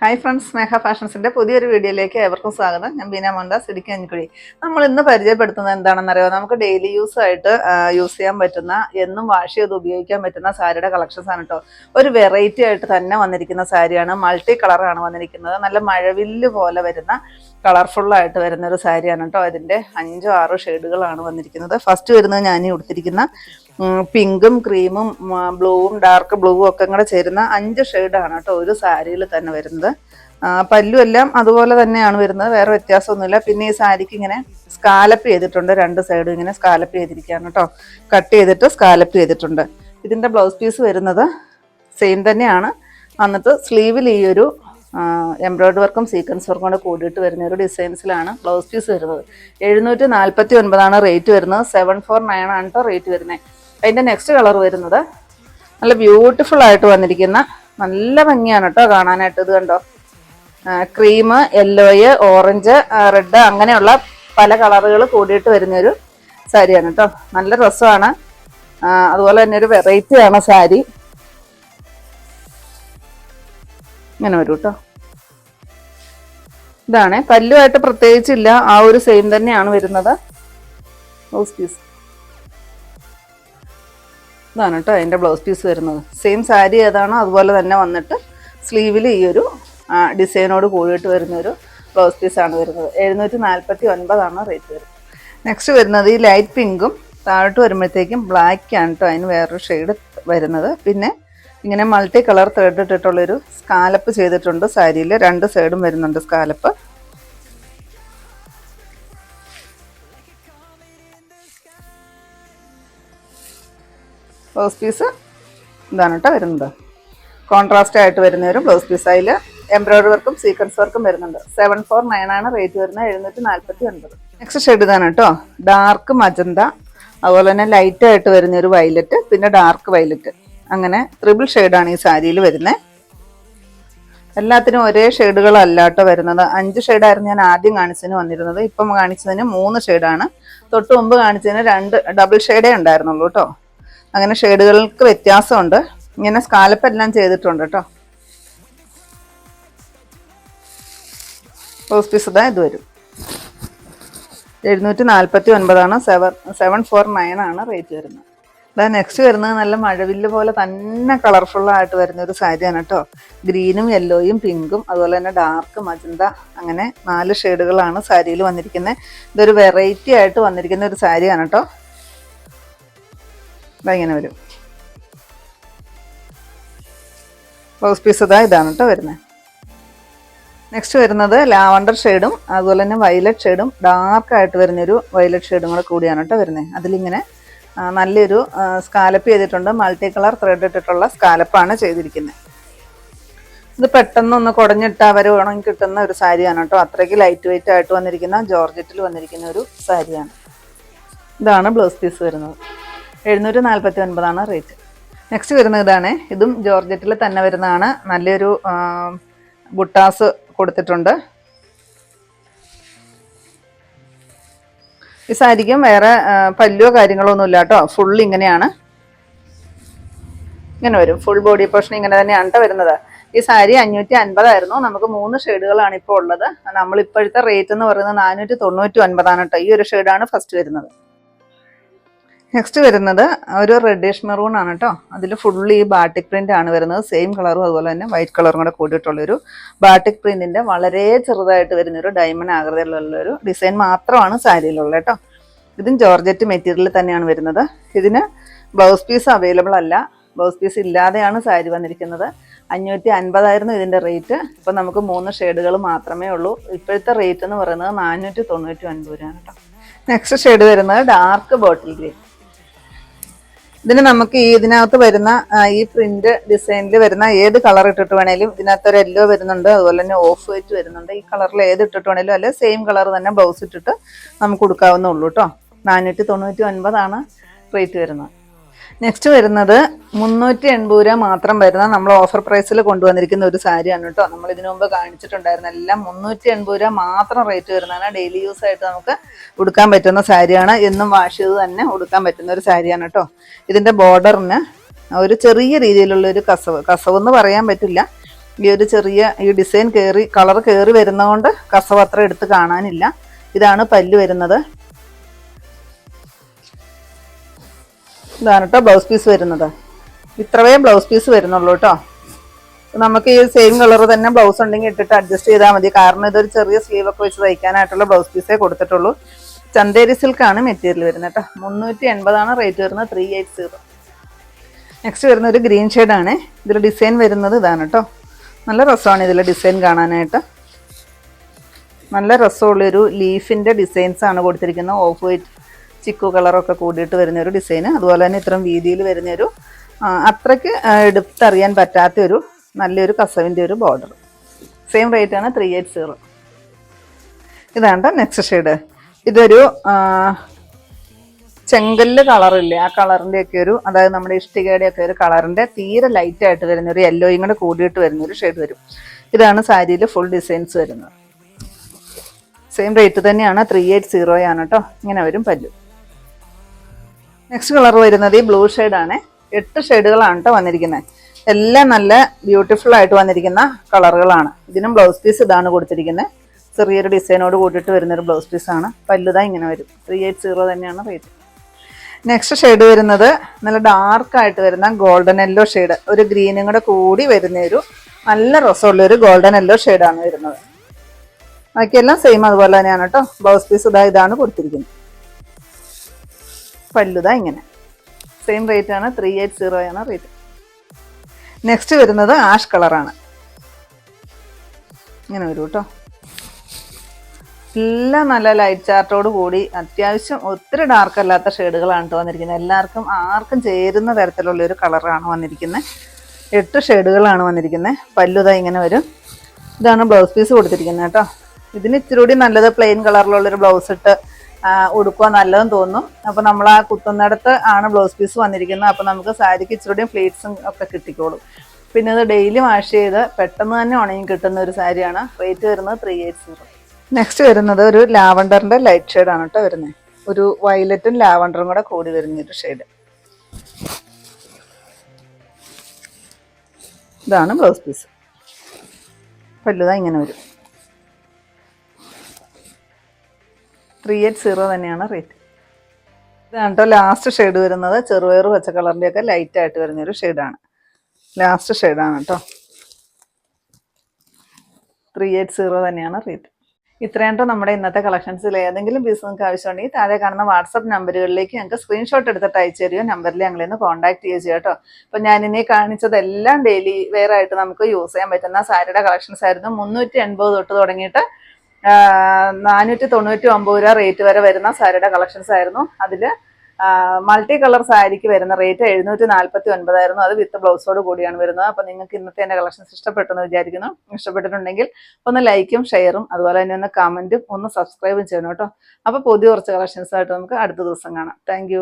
Hi friends സ്നേഹ ഫാഷൻസിന്റെ പുതിയൊരു വീഡിയോയിലേക്ക് ഏവർക്കും സ്വാഗതം. ഞാൻ ബീന മോഹൻദാസ് ഇടുക്കി അഞ്ഞിക്കുഴി നമ്മൾ ഇന്ന് പരിചയപ്പെടുത്തുന്നത് എന്താണെന്നറിയോ നമുക്ക് ഡെയിലി യൂസ് ആയിട്ട് യൂസ് ചെയ്യാൻ പറ്റുന്ന എന്നും വാഷ് ചെയ്ത് ഉപയോഗിക്കാൻ പറ്റുന്ന സാരിയുടെ കളക്ഷൻസ് ആണ് കേട്ടോ ഒരു വെറൈറ്റി ആയിട്ട് തന്നെ വന്നിരിക്കുന്ന സാരിയാണ് മൾട്ടി കളറാണ് വന്നിരിക്കുന്നത്. നല്ല മഴവില്ല് പോലെ വരുന്ന കളർഫുള്ളായിട്ട് വരുന്ന ഒരു സാരിയാണ് കേട്ടോ അതിന്റെ അഞ്ചോ ആറോ ഷെയ്ഡുകളാണ് വന്നിരിക്കുന്നത്. ഫസ്റ്റ് വരുന്നത് ഞാൻ ഉടുത്തിരിക്കുന്ന പിങ്കും ക്രീമും ബ്ലൂവും ഡാർക്ക് ബ്ലൂവും ഒക്കെ കൂടെ ചേരുന്ന അഞ്ച് ഷെയ്ഡാണ് കേട്ടോ ഒരു സാരിയിൽ തന്നെ വരുന്നത്. പല്ലു എല്ലാം അതുപോലെ തന്നെയാണ് വരുന്നത്. വേറെ വ്യത്യാസമൊന്നുമില്ല. പിന്നെ ഈ സാരിക്ക് ഇങ്ങനെ സ്കാലപ്പ് ചെയ്തിട്ടുണ്ട്. രണ്ട് സൈഡും ഇങ്ങനെ സ്കാലപ്പ് ചെയ്തിരിക്കുകയാണ് കേട്ടോ. കട്ട് ചെയ്തിട്ട് സ്കാലപ്പ് ചെയ്തിട്ടുണ്ട്. ഇതിന്റെ ബ്ലൗസ് പീസ് വരുന്നത് സെയിം തന്നെയാണ്. എന്നിട്ട് സ്ലീവിൽ ഈ ഒരു എംബ്രോയിഡറി വർക്കും സീക്വൻസ് വർക്കും കൂടെ കൂടിയിട്ട് വരുന്ന ഒരു ഡിസൈൻസിലാണ് ബ്ലൗസ് പീസ് വരുന്നത്. എഴുന്നൂറ്റി നാൽപ്പത്തി ഒൻപതാണ് റേറ്റ് വരുന്നത്. സെവൻ ഫോർ നയൻ ആണ് കേട്ടോ റേറ്റ് വരുന്നത്. അതിന്റെ നെക്സ്റ്റ് കളർ വരുന്നത് നല്ല ബ്യൂട്ടിഫുൾ ആയിട്ട് വന്നിരിക്കുന്ന നല്ല ഭംഗിയാണ് കേട്ടോ കാണാനായിട്ട്. ഇത് കണ്ടോ? ക്രീം യെല്ലോയ് ഓറഞ്ച് റെഡ് അങ്ങനെയുള്ള പല കളറുകൾ കൂടിയിട്ട് വരുന്നൊരു സാരിയാണ് കേട്ടോ നല്ല രസമാണ്. അതുപോലെ തന്നെ ഒരു വെറൈറ്റി ആണ് സാരി ഇങ്ങനെ വരും കേട്ടോ ഇതാണ്. പല്ലുമായിട്ട് പ്രത്യേകിച്ചില്ല. ആ ഒരു സെയിം തന്നെയാണ് വരുന്നത്. പീസ് ഇതാണ് കേട്ടോ അതിന്റെ ബ്ലൗസ് പീസ് വരുന്നത്. സെയിം സാരി ഏതാണോ അതുപോലെ തന്നെ വന്നിട്ട് സ്ലീവിൽ ഈ ഒരു ഡിസൈനോട് കൂടിയിട്ട് വരുന്നൊരു ബ്ലൗസ് പീസാണ് വരുന്നത്. എഴുന്നൂറ്റി നാൽപ്പത്തി ഒൻപതാണ് റേറ്റ് വരുന്നത്. നെക്സ്റ്റ് വരുന്നത് ഈ ലൈറ്റ് പിങ്കും താഴോട്ട് വരുമ്പോഴത്തേക്കും ബ്ലാക്ക് ആണ് കേട്ടോ അതിന് വേറൊരു ഷെയ്ഡ് വരുന്നത്. പിന്നെ ഇങ്ങനെ മൾട്ടി കളർ ത്രെഡ് ഇട്ടിട്ടുള്ളൊരു സ്കാലപ്പ് ചെയ്തിട്ടുണ്ട് സാരിയിൽ രണ്ട് സൈഡും വരുന്നുണ്ട് സ്കാലപ്പ് ബ്ലൗസ് പീസ് ഇതാണ് കേട്ടോ വരുന്നത്. കോൺട്രാസ്റ്റ് ആയിട്ട് വരുന്ന ഒരു ബ്ലൗസ് പീസ് അതിൽ എംബ്രോയിഡറി വർക്കും സീക്വൻസ് വർക്കും വരുന്നുണ്ട്. സെവൻ ഫോർ നയൻ ആണ് റേറ്റ് വരുന്നത്. എഴുന്നൂറ്റി നാൽപ്പത്തി ഒൻപത് നെക്സ്റ്റ് ഷെയ്ഡ് ഇതാണ് കേട്ടോ. ഡാർക്ക് മജന്ത അതുപോലെ തന്നെ ലൈറ്റ് ആയിട്ട് വരുന്ന ഒരു വയലറ്റ് പിന്നെ ഡാർക്ക് വയലറ്റ് അങ്ങനെ ത്രിബിൾ ഷെയ്ഡാണ് ഈ സാരിയിൽ വരുന്നത് എല്ലാത്തിനും ഒരേ ഷെയ്ഡുകളല്ല കേട്ടോ വരുന്നത്. അഞ്ച് ഷെയ്ഡായിരുന്നു ഞാൻ ആദ്യം കാണിച്ചതിന് വന്നിരുന്നത്. ഇപ്പം കാണിച്ചതിന് മൂന്ന് ഷെയ്ഡാണ് തൊട്ട് മുമ്പ് കാണിച്ചതിന് രണ്ട് ഡബിൾ ഷെയ്ഡേ ഉണ്ടായിരുന്നുള്ളൂ കേട്ടോ. അങ്ങനെ ഷെയ്ഡുകൾക്ക് വ്യത്യാസമുണ്ട്. ഇങ്ങനെ സ്കാലപ്പ് എല്ലാം ചെയ്തിട്ടുണ്ട് കേട്ടോ റോസ് പീസ് ഇതാ ഇത് വരും. എഴുന്നൂറ്റി നാൽപ്പത്തി ഒൻപതാണ് സെവൻ സെവൻ ഫോർ നയൻ ആണ് റേറ്റ് വരുന്നത്. ഇതാ നെക്സ്റ്റ് വരുന്നത് നല്ല മഴവില്ല് പോലെ തന്നെ കളർഫുള്ളായിട്ട് വരുന്ന ഒരു സാരിയാണ് കേട്ടോ ഗ്രീനും യെല്ലോയും പിങ്കും അതുപോലെ തന്നെ ഡാർക്ക് മജന്ത അങ്ങനെ നാല് ഷെയ്ഡുകളാണ് സാരിയിൽ വന്നിരിക്കുന്നത്. ഇതൊരു വെറൈറ്റി ആയിട്ട് വന്നിരിക്കുന്ന ഒരു സാരിയാണ് കേട്ടോ ഇങ്ങനെ വരും. ബ്ലൗസ് പീസ് ഇതാ ഇതാണ് കേട്ടോ വരുന്നത് നെക്സ്റ്റ് വരുന്നത് ലാവണ്ടർ ഷെയ്ഡും അതുപോലെ തന്നെ വയലറ്റ് ഷെയ്ഡും ഡാർക്കായിട്ട് വരുന്നൊരു വയലറ്റ് ഷെയ്ഡും കൂടെ കൂടിയാണ് കേട്ടോ വരുന്നത് അതിലിങ്ങനെ നല്ലൊരു സ്കാലപ്പ് ചെയ്തിട്ടുണ്ട്. മൾട്ടി കളർ ത്രെഡ് ഇട്ടിട്ടുള്ള സ്കാലപ്പാണ് ചെയ്തിരിക്കുന്നത് ഇത് പെട്ടെന്നൊന്ന് കുടഞ്ഞിട്ട് അവർ ഉണങ്ങി കിട്ടുന്ന ഒരു സാരിയാണ് കേട്ടോ അത്രയ്ക്ക് ലൈറ്റ് വെയിറ്റ് ആയിട്ട് വന്നിരിക്കുന്ന ജോർജറ്റിൽ വന്നിരിക്കുന്ന ഒരു സാരിയാണ്. ഇതാണ് ബ്ലൗസ് പീസ് വരുന്നത്. എഴുന്നൂറ്റി നാൽപ്പത്തി ഒൻപതാണ് റേറ്റ്. നെക്സ്റ്റ് വരുന്ന ഇതാണ്. ഇതും ജോർജറ്റിൽ തന്നെ വരുന്നതാണ്. നല്ലൊരു ബുട്ടാസ് കൊടുത്തിട്ടുണ്ട്. ഈ സാരിക്കും വേറെ പല്ലോ കാര്യങ്ങളോ ഒന്നുമില്ല കേട്ടോ. ഫുൾ ഇങ്ങനെയാണ്. ഇങ്ങനെ വരും. ഫുൾ ബോഡി പോർഷൻ ഇങ്ങനെ തന്നെയാണ് വരുന്നത്. ഈ സാരി അഞ്ഞൂറ്റി അൻപതായിരുന്നു നമുക്ക് മൂന്ന് ഷെയ്ഡുകളാണ് ഇപ്പോൾ ഉള്ളത്. നമ്മളിപ്പോഴത്തെ റേറ്റ് എന്ന് പറയുന്നത് നാനൂറ്റി തൊണ്ണൂറ്റി ഒൻപതാണ് കേട്ടോ ഈ ഒരു ഷെയ്ഡാണ് ഫസ്റ്റ് വരുന്നത്. നെക്സ്റ്റ് വരുന്നത് ഒരു റെഡിഷ് മെറൂൺ ആണ് കേട്ടോ അതിൽ ഫുള്ളി ഈ ബാട്ടിക് പ്രിന്റ് ആണ് വരുന്നത്. സെയിം കളറും അതുപോലെ തന്നെ വൈറ്റ് കളറും കൂടെ കൂടിയിട്ടുള്ളൊരു ബാട്ടിക് പ്രിന്റിന്റെ വളരെ ചെറുതായിട്ട് വരുന്ന ഒരു ഡയമണ്ട് ആകൃതിയിലുള്ള ഒരു ഡിസൈൻ മാത്രമാണ് സാരിയിലുള്ളത് കേട്ടോ ഇതും ജോർജറ്റ് മെറ്റീരിയൽ തന്നെയാണ് വരുന്നത്. ഇതിന് ബ്ലൗസ് പീസ് അവൈലബിൾ അല്ല. ബ്ലൗസ് പീസ് ഇല്ലാതെയാണ് സാരി വന്നിരിക്കുന്നത്. അഞ്ഞൂറ്റി അൻപതായിരുന്നു ഇതിന്റെ റേറ്റ് ഇപ്പം നമുക്ക് മൂന്ന് ഷെയ്ഡുകൾ മാത്രമേ ഉള്ളൂ. ഇപ്പോഴത്തെ റേറ്റ് എന്ന് പറയുന്നത് നാനൂറ്റി തൊണ്ണൂറ്റി ഒൻപത് രൂപയാണ് കേട്ടോ നെക്സ്റ്റ് ഷെയ്ഡ് വരുന്നത് ഡാർക്ക് ബോട്ടിൽ ഗ്രീൻ ഇതിന് നമുക്ക് ഈ ഇതിനകത്ത് വരുന്ന ഈ പ്രിന്റ് ഡിസൈനിൽ വരുന്ന ഏത് കളർ ഇട്ടിട്ട് വേണേലും ഇതിനകത്ത് ഒരു യെല്ലോ വരുന്നുണ്ട് അതുപോലെ തന്നെ ഓഫ് വൈറ്റ് വരുന്നുണ്ട്. ഈ കളറിൽ ഏത് ഇട്ടിട്ട് വേണേലും അല്ലെ സെയിം കളർ തന്നെ ബ്ലൗസ് ഇട്ടിട്ട് നമുക്ക് കൊടുക്കാവുന്നേ ഉള്ളൂ കേട്ടോ നാനൂറ്റി തൊണ്ണൂറ്റി ഒൻപതാണ് റേറ്റ് വരുന്നത്. നെക്സ്റ്റ് വരുന്നത് മുന്നൂറ്റി എൺപത് രൂപ മാത്രം വരുന്ന നമ്മൾ ഓഫർ പ്രൈസിൽ കൊണ്ടുവന്നിരിക്കുന്ന ഒരു സാരിയാണ് കേട്ടോ. നമ്മൾ ഇതിനു മുമ്പ് കാണിച്ചിട്ടുണ്ടായിരുന്ന എല്ലാം മുന്നൂറ്റി എൺപത് രൂപ മാത്രം റേറ്റ് വരുന്നതാണ്. ഡെയിലി യൂസ് ആയിട്ട് നമുക്ക് ഉടുക്കാൻ പറ്റുന്ന സാരിയാണ്. എന്നും വാഷ് ചെയ്ത് തന്നെ ഉടുക്കാൻ പറ്റുന്ന ഒരു സാരിയാണ് കേട്ടോ. ഇതിന്റെ ബോർഡറിന് ഒരു ചെറിയ രീതിയിലുള്ള ഒരു കസവ്. കസവ് എന്ന് പറയാൻ പറ്റില്ല. ഈ ഒരു ചെറിയ ഈ ഡിസൈൻ കയറി കളർ കയറി വരുന്നതുകൊണ്ട് കസവ് അത്ര എടുത്ത് കാണാനില്ല. ഇതാണ് പല്ല് വരുന്നത്. ഇതാണ് കേട്ടോ ബ്ലൗസ് പീസ് വരുന്നത്. ഇത്രയും ബ്ലൗസ് പീസ് വരുന്നുള്ളൂ കേട്ടോ നമുക്ക് ഈ സെയിം കളർ തന്നെ ബ്ലൗസ് ഉണ്ടെങ്കിൽ ഇട്ടിട്ട് അഡ്ജസ്റ്റ് ചെയ്താൽ മതി. കാരണം ഇതൊരു ചെറിയ സ്ലീവ് ഒക്കെ വെച്ച് തയ്ക്കാനായിട്ടുള്ള ബ്ലൗസ് പീസേ കൊടുത്തിട്ടുള്ളൂ. ചന്തേരി സിൽക്കാണ് മെറ്റീരിയൽ വരുന്നത് കേട്ടോ മുന്നൂറ്റി എൺപതാണ് റേറ്റ് വരുന്നത്. ത്രീ എയ്റ്റ് സീറോ നെക്സ്റ്റ് വരുന്ന ഒരു ഗ്രീൻ ആണ്. ഇതിൽ ഡിസൈൻ വരുന്നത് ഇതാണ് കേട്ടോ നല്ല രസമാണ് ഇതിലെ ഡിസൈൻ കാണാനായിട്ട്. നല്ല രസമുള്ളൊരു ലീഫിന്റെ ഡിസൈൻസ് ആണ് കൊടുത്തിരിക്കുന്നത്. ഓഫ് വൈറ്റ് ചിക്കു കളറൊക്കെ കൂടിയിട്ട് വരുന്ന ഒരു ഡിസൈൻ അതുപോലെ തന്നെ ഇത്രയും വീതിയിൽ വരുന്നൊരു അത്രയ്ക്ക് എടുത്തറിയാൻ പറ്റാത്ത ഒരു നല്ലൊരു കസവിന്റെ ഒരു ബോർഡർ സെയിം റേറ്റ് ആണ് ത്രീ എയ്റ്റ് സീറോ ഇതാണ് നെക്സ്റ്റ് ഷെയ്ഡ് ഇതൊരു ചെങ്കല്ല് കളറില്ലേ ആ കളറിന്റെ ഒക്കെ ഒരു അതായത് നമ്മുടെ ഇഷ്ടികയുടെ ഒക്കെ ഒരു കളറിന്റെ തീരെ ലൈറ്റ് ആയിട്ട് വരുന്ന ഒരു യെല്ലോയും കൂടെ കൂടിയിട്ട് വരുന്ന ഒരു ഷെയ്ഡ് വരും. ഇതാണ് സാരിയിൽ ഫുൾ ഡിസൈൻസ് വരുന്നത്. സെയിം റേറ്റ് തന്നെയാണ് ത്രീ എയ്റ്റ് സീറോയാണ് കേട്ടോ ഇങ്ങനെ വരും പല്ലു. നെക്സ്റ്റ് കളർ വരുന്നത് ഈ ബ്ലൂ ആണ്. എട്ട് ഷെയ്ഡുകളാണ് കേട്ടോ വന്നിരിക്കുന്നത് എല്ലാം നല്ല ബ്യൂട്ടിഫുൾ ആയിട്ട് വന്നിരിക്കുന്ന കളറുകളാണ് ഇതിനും ബ്ലൗസ് പീസ് ഇതാണ് കൊടുത്തിരിക്കുന്നത് ചെറിയൊരു ഡിസൈനോട് കൂട്ടിയിട്ട് വരുന്നൊരു ബ്ലൗസ് പീസാണ് പല്ലുതാ ഇങ്ങനെ വരും. ത്രീ എയ്റ്റ് സീറോ തന്നെയാണ് റേറ്റ് നെക്സ്റ്റ് ഷെയ്ഡ് വരുന്നത് നല്ല ഡാർക്കായിട്ട് വരുന്ന ഗോൾഡൻ യെല്ലോ ഷെയ്ഡ് ഒരു ഗ്രീനും കൂടെ കൂടി വരുന്ന ഒരു നല്ല രസമുള്ള ഒരു ഗോൾഡൻ യെല്ലോ ഷെയ്ഡാണ് വരുന്നത്. ബാക്കിയെല്ലാം സെയിം അതുപോലെ തന്നെയാണ് കേട്ടോ ബ്ലൗസ് പീസ് ഇതാ ഇതാണ് കൊടുത്തിരിക്കുന്നത് പല്ലുതാ ഇങ്ങനെ. സെയിം റേറ്റ് ആണ് ത്രീ എയ്റ്റ് സീറോ ആണ് റേറ്റ് നെക്സ്റ്റ് വരുന്നത് ആഷ് കളറാണ് ഇങ്ങനെ വരും കേട്ടോ എല്ലാം നല്ല ലൈറ്റ് ചാർട്ടോട് കൂടി അത്യാവശ്യം ഒത്തിരി ഡാർക്ക് അല്ലാത്ത ഷെയ്ഡുകളാണ് കേട്ടോ വന്നിരിക്കുന്നത്. എല്ലാവർക്കും ആർക്കും ചേരുന്ന തരത്തിലുള്ള ഒരു കളറാണ് വന്നിരിക്കുന്നത് എട്ട് ഷെയ്ഡുകളാണ് വന്നിരിക്കുന്നത് പല്ലുതാ ഇങ്ങനെ വരും. ഇതാണ് ബ്ലൗസ് പീസ് കൊടുത്തിരിക്കുന്നത് കേട്ടോ ഇതിന് ഇച്ചിരി കൂടി നല്ലത് പ്ലെയിൻ കളറിലുള്ളൊരു ബ്ലൗസ് ഇട്ട് ഉടുക്കുക നല്ലതെന്ന് തോന്നും അപ്പോൾ നമ്മൾ ആ കുത്തുന്നിടത്ത് ആണ് ബ്ലൗസ് പീസ് വന്നിരിക്കുന്നത്. അപ്പോൾ നമുക്ക് സാരിക്ക് ഇച്ചിരി പ്ലേറ്റ്സും ഒക്കെ കിട്ടിക്കോളും. പിന്നെ ഇത് ഡെയിലി വാഷ് ചെയ്ത് പെട്ടെന്ന് തന്നെ ഉണങ്ങി കിട്ടുന്ന ഒരു സാരിയാണ്. റേറ്റ് വരുന്നത് ത്രീ എയ്റ്റ് സീറോ നെക്സ്റ്റ് വരുന്നത് ഒരു ലാവണ്ടറിന്റെ ലൈറ്റ് ഷെയ്ഡ് ആണ് കേട്ടോ വരുന്നത് ഒരു വയലറ്റും ലാവണ്ടറും കൂടെ കൂടി വരുന്ന ഒരു ഷെയ്ഡ് ഇതാണ് ബ്ലൗസ് പീസ് പല്ലുതാ ഇങ്ങനെ വരും. ത്രീ എയ്റ്റ് സീറോ തന്നെയാണ് റേറ്റ് ഇതാണ് കേട്ടോ ലാസ്റ്റ് ഷെയ്ഡ് വരുന്നത്. ചെറുപയർ പച്ച കളറിന്റെ ഒക്കെ ലൈറ്റ് ആയിട്ട് വരുന്ന ഒരു ഷെയ്ഡാണ് ലാസ്റ്റ് ഷെയ്ഡാണ് കേട്ടോ ത്രീ എയ്റ്റ് സീറോ തന്നെയാണ് റേറ്റ് ഇത്രയും കേട്ടോ നമ്മുടെ ഇന്നത്തെ കളക്ഷൻസിൽ ഏതെങ്കിലും പീസ് നിങ്ങൾക്ക് ആവശ്യമുണ്ടെങ്കിൽ താഴെ കാണുന്ന വാട്സപ്പ് നമ്പറുകളിലേക്ക് ഞങ്ങൾക്ക് സ്ക്രീൻഷോട്ട് എടുത്തിട്ട് അയച്ചു തരുമോ നമ്പറിൽ ഞങ്ങളിന്ന് കോൺടാക്ട് ചെയ്യുക കേട്ടോ അപ്പോൾ ഞാനിനി കാണിച്ചതെല്ലാം ഡെയിലി വെയർ ആയിട്ട് നമുക്ക് യൂസ് ചെയ്യാൻ പറ്റുന്ന സാരിയുടെ കളക്ഷൻസ് ആയിരുന്നു. മുന്നൂറ്റി എൺപത് തൊട്ട് തുടങ്ങിയിട്ട് നാനൂറ്റി തൊണ്ണൂറ്റി ഒമ്പത് രൂപ റേറ്റ് വരെ വരുന്ന സാരിയുടെ കളക്ഷൻസ് ആയിരുന്നു. അതിൽ മൾട്ടി കളർ സാരിക്ക് വരുന്ന റേറ്റ് എഴുന്നൂറ്റി നാൽപ്പത്തി ഒൻപതായിരുന്നു അത് വിത്ത് ബ്ലൗസോട് കൂടിയാണ് വരുന്നത്. അപ്പോൾ നിങ്ങൾക്ക് ഇന്നത്തെ എന്റെ കളക്ഷൻസ് ഇഷ്ടപ്പെട്ടെന്ന് വിചാരിക്കുന്നു. ഇഷ്ടപ്പെട്ടിട്ടുണ്ടെങ്കിൽ ഒന്ന് ലൈക്കും ഷെയറും അതുപോലെ തന്നെ ഒന്ന് കമന്റും ഒന്ന് സബ്സ്ക്രൈബും ചെയ്യണം കേട്ടോ. അപ്പോൾ പുതിയ കുറച്ച് കളക്ഷൻസ് ആയിട്ട് നമുക്ക് അടുത്ത ദിവസം കാണാം. താങ്ക്